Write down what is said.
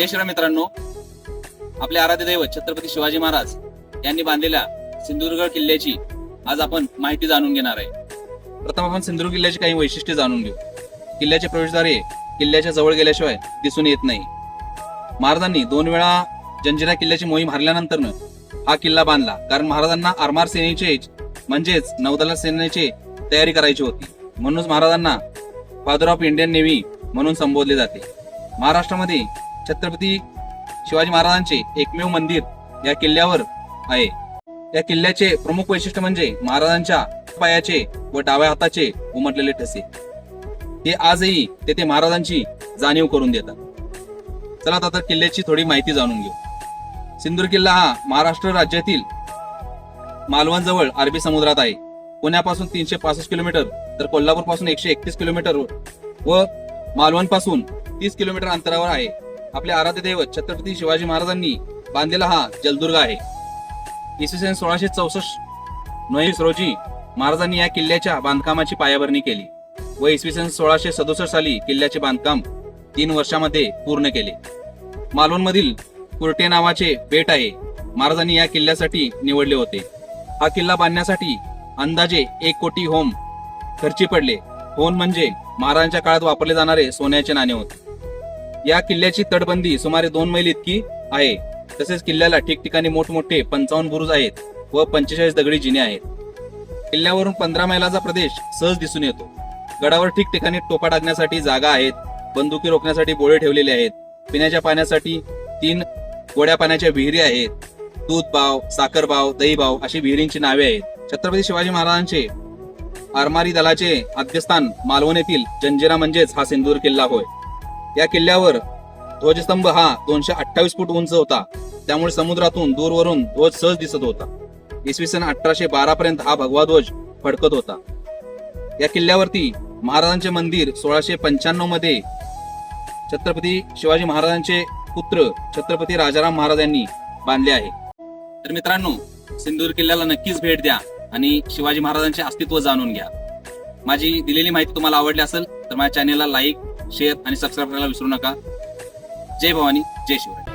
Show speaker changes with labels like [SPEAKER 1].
[SPEAKER 1] जय श्रीराम मित्रांनो. आपले आराध्य दैवत छत्रपती शिवाजी महाराज यांनी बांधलेल्या सिंधुदुर्ग किल्ल्याची आज आपण माहिती जाणून घेणार आहे. प्रथम आपण सिंधुदुर्ग किल्ल्याची काही वैशिष्ट्ये जाणून घेऊ. किल्ल्याचे प्रवेशद्वारे किल्ल्याच्या जवळ गेल्याशिवाय दिसून येत नाही. महाराजांनी दोन वेळा जंजिरा किल्ल्याची मोहीम हरल्यानंतर हा किल्ला बांधला. कारण महाराजांना आरमार सेनेचे म्हणजेच नौदला सेनेची तयारी करायची होती. म्हणूनच महाराजांना फादर ऑफ इंडियन नेव्ही म्हणून संबोधले जाते. महाराष्ट्रामध्ये छत्रपती शिवाजी महाराजांचे एकमेव मंदिर या किल्ल्यावर आहे. या किल्ल्याचे प्रमुख वैशिष्ट्य म्हणजे महाराजांच्या पायाचे व डाव्या हाताचे उमटलेले ठसे. हे आजही तेथे महाराजांची जाणीव करून देतात. चला आता किल्ल्याची थोडी माहिती जाणून घेऊ. सिंदूर किल्ला हा महाराष्ट्र राज्यातील मालवणजवळ अरबी समुद्रात आहे. पुण्यापासून तीनशे पासष्ट किलोमीटर तर कोल्हापूरपासून एकशे एकतीस किलोमीटर व मालवणपासून तीस किलोमीटर अंतरावर आहे. आपले आराध्य दैवत छत्रपती शिवाजी महाराजांनी बांधलेला हा जलदुर्ग आहे. इसवी सन सोळाशे चौसष्ट नोव्हेंबर रोजी महाराजांनी या किल्ल्याच्या बांधकामाची पायाभरणी केली व इसवी सन सोळाशे सदुसष्ट साली किल्ल्याचे बांधकाम तीन वर्षामध्ये पूर्ण केले. मालवणमधील कुर्टे नावाचे बेट आहे महाराजांनी या किल्ल्यासाठी निवडले होते. हा किल्ला बांधण्यासाठी अंदाजे एक कोटी होम खर्ची पडले. होम म्हणजे महाराजांच्या काळात वापरले जाणारे सोन्याचे नाणे होते. या किल्ल्याची तटबंदी सुमारे दोन मैल इतकी आहे. तसेच किल्ल्याला ठिकठिकाणी मोठमोठे पंचावन्न बुरुज आहेत व पंचेचाळीस दगडी जिने आहेत. किल्ल्यावरून पंधरा मैलाचा प्रदेश सहज दिसून येतो. गडावर ठिकठिकाणी टोपा टाकण्यासाठी जागा आहेत बंदुकी रोखण्यासाठी बोळे ठेवलेले आहेत पिण्याच्या पाण्यासाठी तीन गोड्या पाण्याच्या विहिरी आहेत दूध बाव साखर बाव दही अशी विहिरींची नावे आहेत. छत्रपती शिवाजी महाराजांचे आरमारी दलाचे आद्यस्थान मालवण येथील जंजिरा म्हणजेच हा सिंदूर किल्ला होय. या किल्ल्यावर ध्वजस्तंभ हा दोनशे अठ्ठावीस फूट उंच होता. त्यामुळे समुद्रातून दूरवरून ध्वज सहज दिसत होता. इसवी सन अठराशे बारा पर्यंत हा भगवा ध्वज फडकत होता. या किल्ल्यावरती महाराजांचे मंदिर सोळाशे पंच्याण्णवमध्ये छत्रपती शिवाजी महाराजांचे पुत्र छत्रपती राजाराम महाराज यांनी बांधले आहे. तर मित्रांनो सिंधुदुर्ग किल्ल्याला नक्कीच भेट द्या आणि शिवाजी महाराजांचे अस्तित्व जाणून घ्या. माझी दिलेली माहिती तुम्हाला आवडली असेल तर माझ्या चॅनेलला लाईक शेअर आणि सबस्क्राईब करायला विसरू नका. जय भवानी जय शिवराय.